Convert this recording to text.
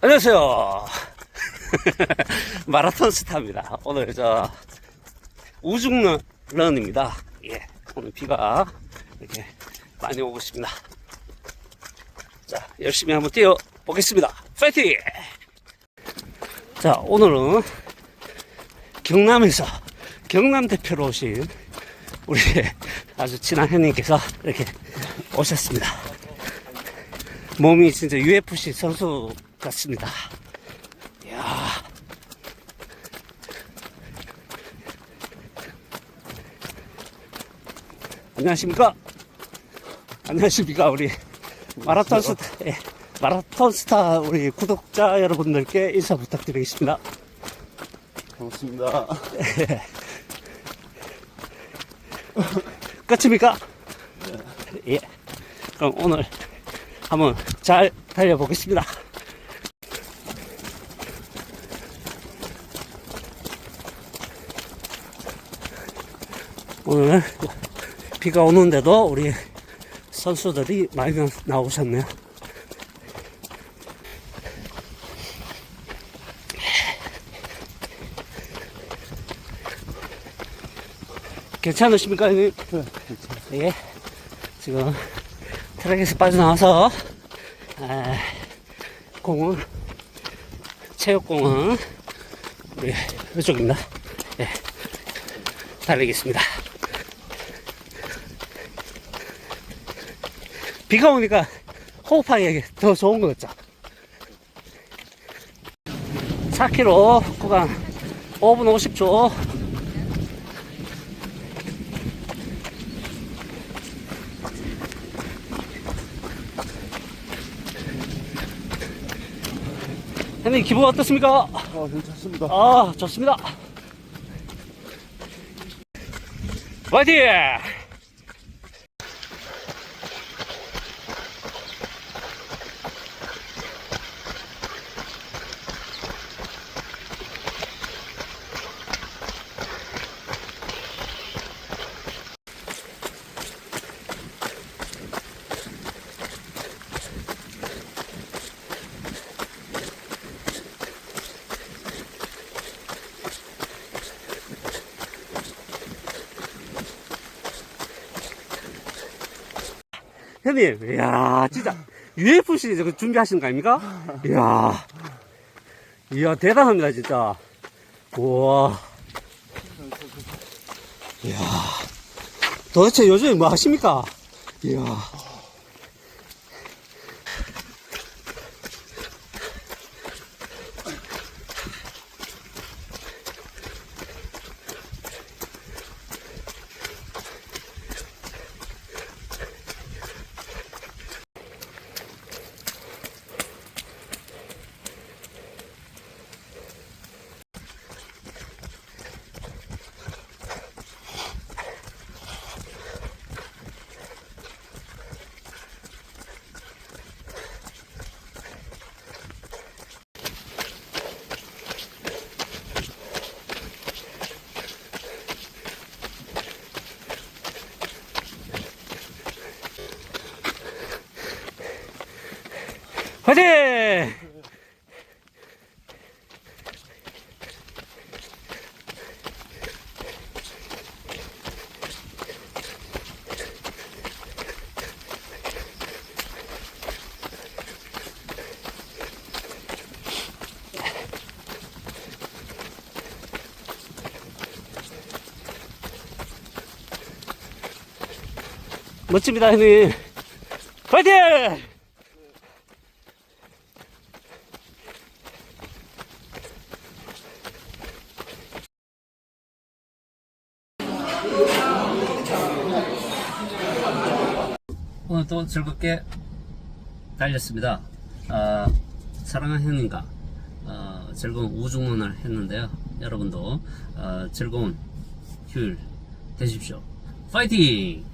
안녕하세요. 마라톤 스타입니다. 오늘 저 우중런입니다. 예, 오늘 비가 이렇게 많이 오고 있습니다. 자, 열심히 한번 뛰어 보겠습니다. 파이팅! 자, 오늘은 경남에서 경남 대표로 오신 우리 아주 친한 형님께서 이렇게 오셨습니다. 몸이 진짜 UFC 선수 같습니다. 이야. 안녕하십니까? 안녕하십니까? 우리 마라톤 스타, 예, 마라톤 스타 우리 구독자 여러분들께 인사 부탁드리겠습니다. 반갑습니다. 끝입니까? 예. 그럼 오늘 한번 잘 달려보겠습니다. 오늘 비가 오는데도 우리 선수들이 많이 나오셨네요. 괜찮으십니까, 형님? 예. 지금 트랙에서 빠져나와서, 아, 공은, 체육공은, 우리 이쪽입니다. 예. 달리겠습니다. 비가 오니까 호흡하기 더 좋은 것 같죠? 4km 구간 5분 50초 형님 기분 어떻습니까? 아, 괜찮습니다. 아 좋습니다 화이팅! 형님, 이야, 진짜, UFC 저거 준비하시는 거 아닙니까? 이야, 이야, 대단합니다, 진짜. 우와. 이야, 도대체 요즘에 뭐 하십니까? 이야. 화이팅! 멋집니다, 형님. 화이팅! 오늘 또 즐겁게 달렸습니다. 아, 사랑하는 형님과 어, 즐거운 우중문을 했는데요. 여러분도 어, 즐거운 휴일 되십시오. 파이팅!